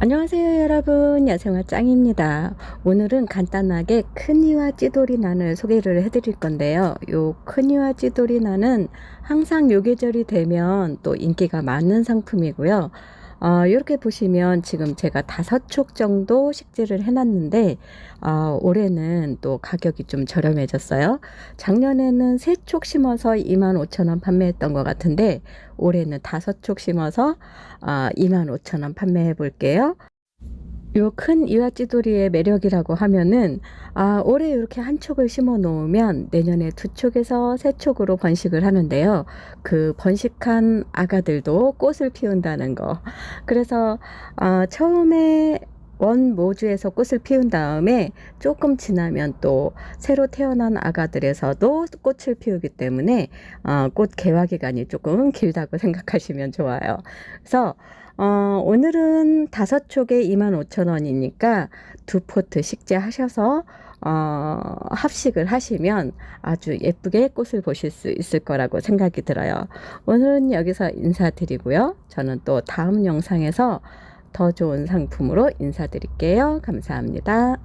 안녕하세요 여러분. 야생화 짱입니다. 오늘은 간단하게 크니와 찌돌이 난을 소개를 해 드릴 건데요. 요 크니와 찌돌이 난은 항상 요 계절이 되면 또 인기가 많은 상품이고요 어, 이렇게 보시면 지금 제가 다섯 촉 정도 식재를 해놨는데 어, 올해는 또 가격이 좀 저렴해졌어요. 작년에는 세 촉 심어서 25,000원 판매했던 것 같은데 올해는 다섯 촉 심어서 어, 25,000원 판매해 볼게요. 요 큰 이와찌돌이의 매력이라고 하면은 아 올해 이렇게 한 촉을 심어 놓으면 내년에 두 촉에서 세 촉으로 번식을 하는데요. 그 번식한 아가들도 꽃을 피운다는 거. 그래서 아 처음에 원 모주에서 꽃을 피운 다음에 조금 지나면 또 새로 태어난 아가들에서도 꽃을 피우기 때문에 어, 꽃 개화 기간이 조금 길다고 생각하시면 좋아요. 그래서 어, 오늘은 다섯 촉에 25,000원이니까 두 포트 식재하셔서 어, 합식을 하시면 아주 예쁘게 꽃을 보실 수 있을 거라고 생각이 들어요. 오늘은 여기서 인사드리고요. 저는 또 다음 영상에서 더 좋은 상품으로 인사드릴게요. 감사합니다.